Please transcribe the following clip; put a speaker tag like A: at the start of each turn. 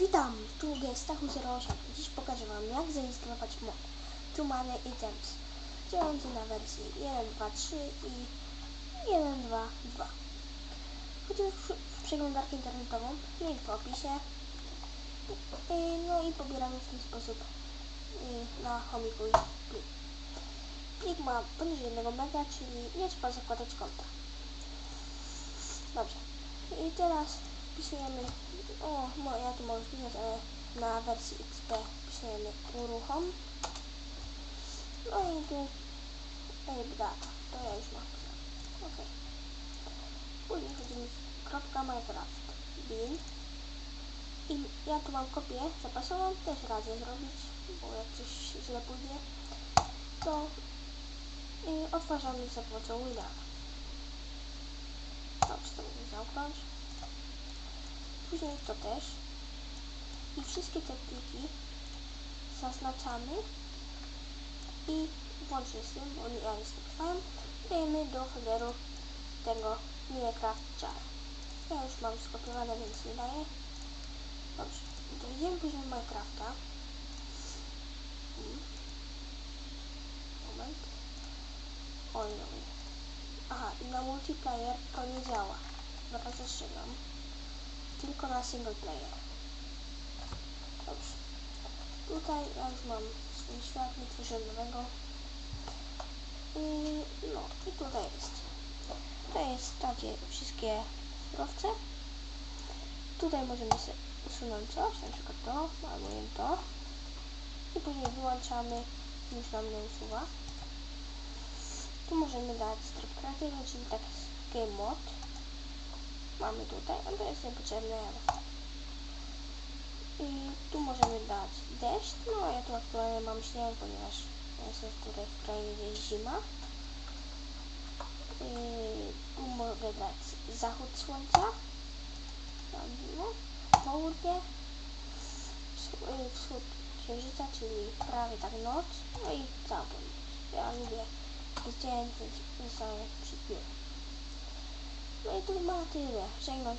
A: Witam, tu jest Stachu08. Dziś pokażę Wam jak zainstalować mod Tumany Items działający na wersji 1.2.3 i 1.2.2. Chodzimy w, przeglądarkę internetową, link w opisie. No i pobieramy w ten sposób yy, na chomiku plik. Plik ma poniżej 1 mega, czyli nie trzeba zakładać konta. Dobrze. I teraz wpisujemy, o, mo- ja tu mogę wpisać, ale na wersji XP wpisujemy uruchom. No i tu Ape Data, to ja już mam. Ok. Później chodzimy w kropka Minecraft bin. I ja tu mam kopię zapasową, też radzę zrobić, bo jak coś źle pójdzie, to y, odtwarzamy za pomocą Winrana. Dobrze, to mogę zamknąć. Później to też. I wszystkie te pliki zaznaczamy i włącznie z tym, bo nie spotkałem, dajemy do folderu tego Minecraft Jar. Ja już mam skopiowane, więc nie daję. Dobrze, to idziemy później Minecrafta. Moment. Oj, oj. Aha, i na multiplayer to nie działa. Zaraz zastrzegam. Tylko na single player. Dobrze. Tutaj ja już mam swój światlik wyżynowego. I no, i tutaj jest. To jest takie wszystkie surowce. Tutaj możemy sobie usunąć coś, na przykład to, albo nie to. I później wyłączamy, już nam nie usuwa. Tu możemy dać tryb kreatywny, czyli tak game mode. Mamy tutaj, a to jest niepotrzebne. I tu możemy dać deszcz. No ja tu aktualnie mam śnieg, ponieważ ja jestem tutaj w krainie, jest zima. I tu mogę dać zachód słońca. No, południe. Y, Wschód księżyca, czyli prawie tak noc. No i całą. Ja lubię jest dzień, więc zostałem przypił. No i to chyba tyle. Żegnam